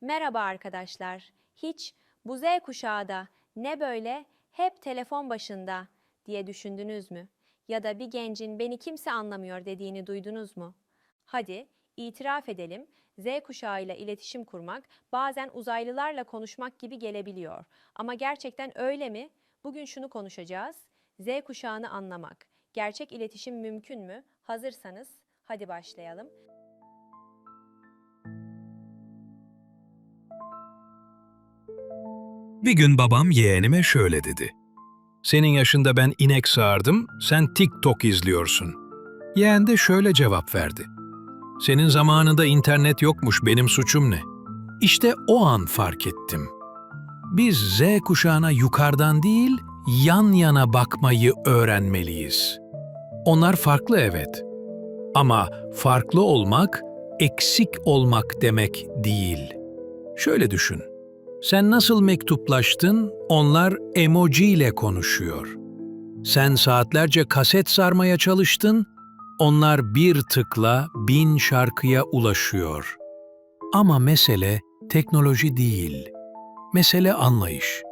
Merhaba arkadaşlar. Hiç bu Z kuşağı da ne böyle hep telefon başında diye düşündünüz mü? Ya da bir gencin beni kimse anlamıyor dediğini duydunuz mu? Hadi itiraf edelim. Z kuşağıyla iletişim kurmak bazen uzaylılarla konuşmak gibi gelebiliyor. Ama gerçekten öyle mi? Bugün şunu konuşacağız. Z kuşağını anlamak. Gerçek iletişim mümkün mü? Hazırsanız hadi başlayalım. Bir gün babam yeğenime şöyle dedi. Senin yaşında ben inek sağardım, sen TikTok izliyorsun. Yeğen de şöyle cevap verdi. Senin zamanında internet yokmuş, benim suçum ne? İşte o an fark ettim. Biz Z kuşağına yukarıdan değil, yan yana bakmayı öğrenmeliyiz. Onlar farklı evet. Ama farklı olmak, eksik olmak demek değil. Şöyle düşün. Sen nasıl mektuplaştın, onlar emoji ile konuşuyor. Sen saatlerce kaset sarmaya çalıştın, onlar bir tıkla bin şarkıya ulaşıyor. Ama mesele teknoloji değil. Mesele anlayış.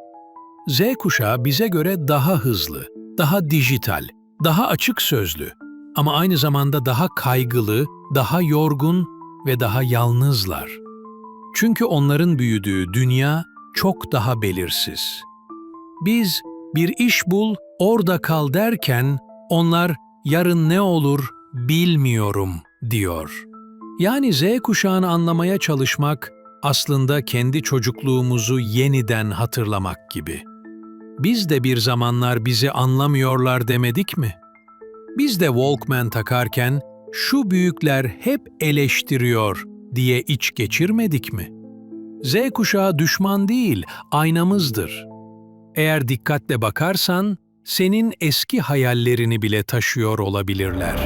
Z kuşağı bize göre daha hızlı, daha dijital, daha açık sözlü ama aynı zamanda daha kaygılı, daha yorgun ve daha yalnızlar. Çünkü onların büyüdüğü dünya çok daha belirsiz. Biz bir iş bul, orada kal derken onlar yarın ne olur bilmiyorum diyor. Yani Z kuşağını anlamaya çalışmak aslında kendi çocukluğumuzu yeniden hatırlamak gibi. Biz de bir zamanlar bizi anlamıyorlar demedik mi? Biz de Walkman takarken şu büyükler hep eleştiriyor diye iç geçirmedik mi? Z kuşağı düşman değil, aynamızdır. Eğer dikkatle bakarsan, senin eski hayallerini bile taşıyor olabilirler.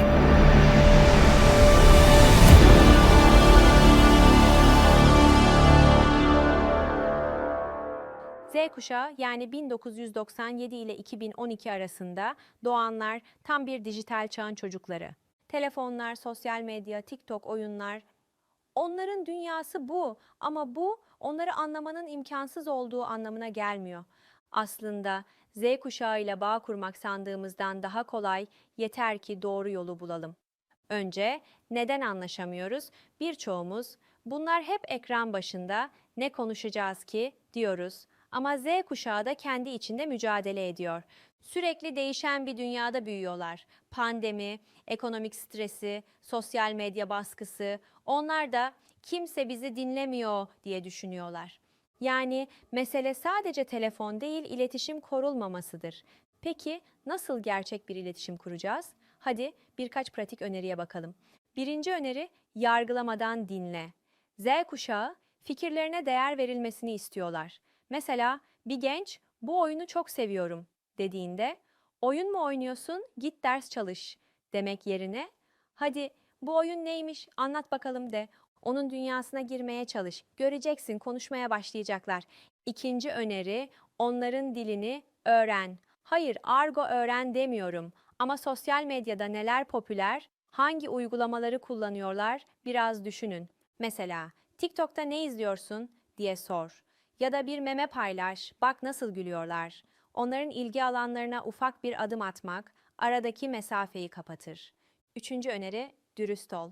Z kuşağı yani 1997 ile 2012 arasında doğanlar tam bir dijital çağın çocukları. Telefonlar, sosyal medya, TikTok oyunlar onların dünyası bu ama bu onları anlamanın imkansız olduğu anlamına gelmiyor. Aslında Z kuşağı ile bağ kurmak sandığımızdan daha kolay yeter ki doğru yolu bulalım. Önce neden anlaşamıyoruz? Birçoğumuz bunlar hep ekran başında ne konuşacağız ki diyoruz. Ama Z kuşağı da kendi içinde mücadele ediyor. Sürekli değişen bir dünyada büyüyorlar. Pandemi, ekonomik stresi, sosyal medya baskısı, onlar da kimse bizi dinlemiyor diye düşünüyorlar. Yani mesele sadece telefon değil, iletişim korulmamasıdır. Peki nasıl gerçek bir iletişim kuracağız? Hadi birkaç pratik öneriye bakalım. Birinci öneri yargılamadan dinle. Z kuşağı fikirlerine değer verilmesini istiyorlar. Mesela bir genç bu oyunu çok seviyorum dediğinde oyun mu oynuyorsun git ders çalış demek yerine hadi bu oyun neymiş anlat bakalım de onun dünyasına girmeye çalış. Göreceksin konuşmaya başlayacaklar. İkinci öneri onların dilini öğren. Hayır argo öğren demiyorum ama sosyal medyada neler popüler, hangi uygulamaları kullanıyorlar biraz düşünün. Mesela TikTok'ta ne izliyorsun diye sor. Ya da bir meme paylaş, bak nasıl gülüyorlar. Onların ilgi alanlarına ufak bir adım atmak aradaki mesafeyi kapatır. Üçüncü öneri dürüst ol.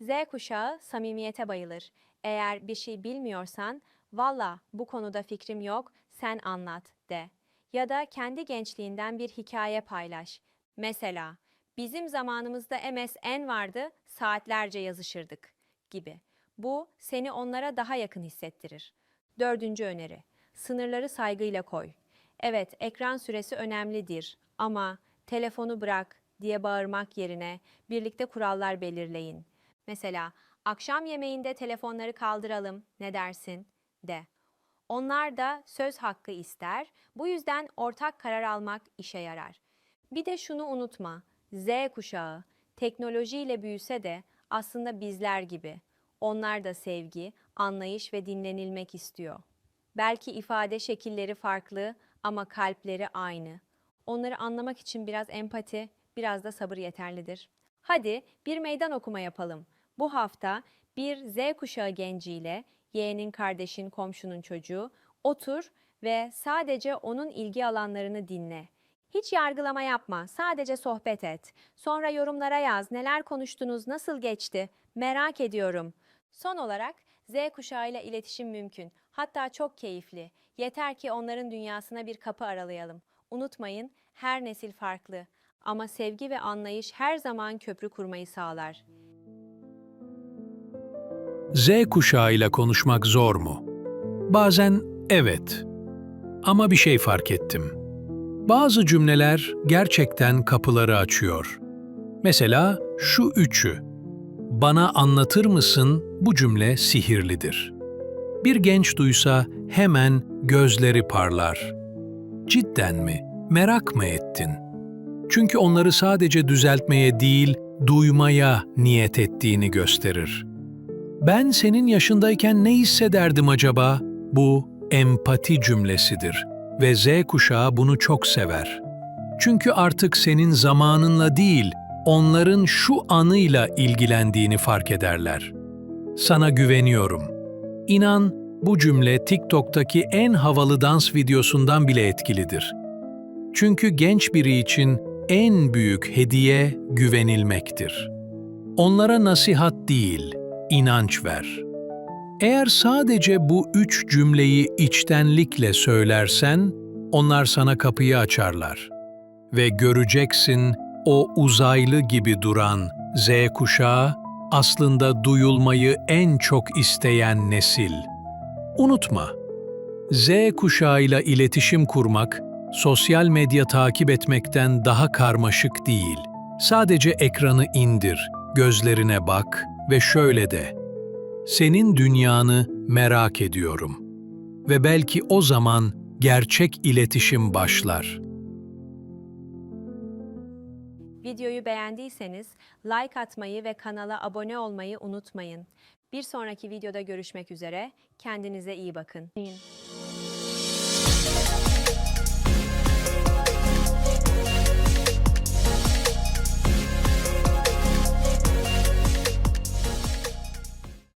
Z kuşağı samimiyete bayılır. Eğer bir şey bilmiyorsan, valla bu konuda fikrim yok, sen anlat de. Ya da kendi gençliğinden bir hikaye paylaş. Mesela, bizim zamanımızda MSN vardı, saatlerce yazışırdık gibi. Bu seni onlara daha yakın hissettirir. Dördüncü öneri, sınırları saygıyla koy. Evet, ekran süresi önemlidir ama telefonu bırak diye bağırmak yerine birlikte kurallar belirleyin. Mesela akşam yemeğinde telefonları kaldıralım, ne dersin? de. Onlar da söz hakkı ister. Bu yüzden ortak karar almak işe yarar. Bir de şunu unutma. Z kuşağı teknolojiyle büyüse de aslında bizler gibi. Onlar da sevgi, anlayış ve dinlenilmek istiyor. Belki ifade şekilleri farklı ama kalpleri aynı. Onları anlamak için biraz empati, biraz da sabır yeterlidir. Hadi bir meydan okuma yapalım. Bu hafta bir Z kuşağı genciyle yeğenin, kardeşin, komşunun çocuğu. Otur ve sadece onun ilgi alanlarını dinle. Hiç yargılama yapma, sadece sohbet et. Sonra yorumlara yaz, neler konuştunuz, nasıl geçti, merak ediyorum. Son olarak Z kuşağıyla iletişim mümkün. Hatta çok keyifli. Yeter ki onların dünyasına bir kapı aralayalım. Unutmayın, her nesil farklı. Ama sevgi ve anlayış her zaman köprü kurmayı sağlar. Z kuşağıyla konuşmak zor mu? Bazen evet. Ama bir şey fark ettim. Bazı cümleler gerçekten kapıları açıyor. Mesela şu üçü. Bana anlatır mısın? Bu cümle sihirlidir. Bir genç duysa hemen gözleri parlar. Cidden mi? Merak mı ettin? Çünkü onları sadece düzeltmeye değil, duymaya niyet ettiğini gösterir. Ben senin yaşındayken ne hissederdim acaba? Bu empati cümlesidir ve Z kuşağı bunu çok sever. Çünkü artık senin zamanınla değil, onların şu anıyla ilgilendiğini fark ederler. Sana güveniyorum. İnan, bu cümle TikTok'taki en havalı dans videosundan bile etkilidir. Çünkü genç biri için en büyük hediye güvenilmektir. Onlara nasihat değil, inanç ver. Eğer sadece bu üç cümleyi içtenlikle söylersen, onlar sana kapıyı açarlar. Ve göreceksin o uzaylı gibi duran Z kuşağı aslında duyulmayı en çok isteyen nesil. Unutma, Z kuşağıyla iletişim kurmak, sosyal medya takip etmekten daha karmaşık değil. Sadece ekranı indir, gözlerine bak ve şöyle de, senin dünyanı merak ediyorum. Ve belki o zaman gerçek iletişim başlar. Videoyu beğendiyseniz like atmayı ve kanala abone olmayı unutmayın. Bir sonraki videoda görüşmek üzere. Kendinize iyi bakın.